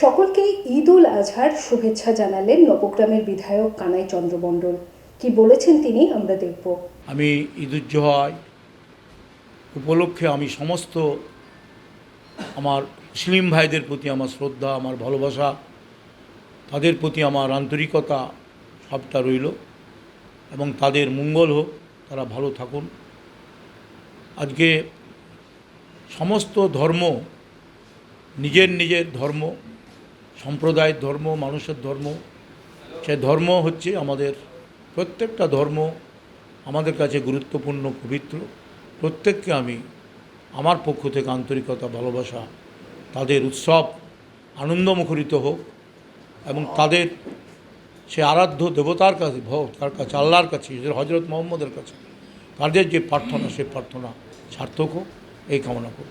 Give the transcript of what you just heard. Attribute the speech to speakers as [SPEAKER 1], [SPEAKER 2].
[SPEAKER 1] সকলকে ঈদ উল আজহার শুভেচ্ছা জানালেন নবগ্রামের বিধায়ক কানাই চন্দ্র মণ্ডল কি বলেছেন তিনি, আমরা দেখব।
[SPEAKER 2] আমি ঈদুজ্জোহায় উপলক্ষে আমি সমস্ত আমার মুসলিম ভাইদের প্রতি আমার শ্রদ্ধা, আমার ভালোবাসা, তাদের প্রতি আমার আন্তরিকতা সবটা রইল এবং তাদের মঙ্গল হোক, তারা ভালো থাকুন। আজকে সমস্ত ধর্ম, নিজের নিজের ধর্ম সম্প্রদায়ের ধর্ম, মানুষের ধর্ম, সে ধর্ম হচ্ছে আমাদের প্রত্যেকটা ধর্ম আমাদের কাছে গুরুত্বপূর্ণ, পবিত্র। প্রত্যেককে আমি আমার পক্ষ থেকে আন্তরিকতা, ভালোবাসা, তাদের উৎসব আনন্দমুখরিত হোক এবং তাদের সে আরাধ্য দেবতার কাছে তার কাছে, আল্লাহর কাছে হজরত মোহাম্মদের কাছে, তাদের যে প্রার্থনা, সে প্রার্থনা সার্থক হোক, এই কামনা করি।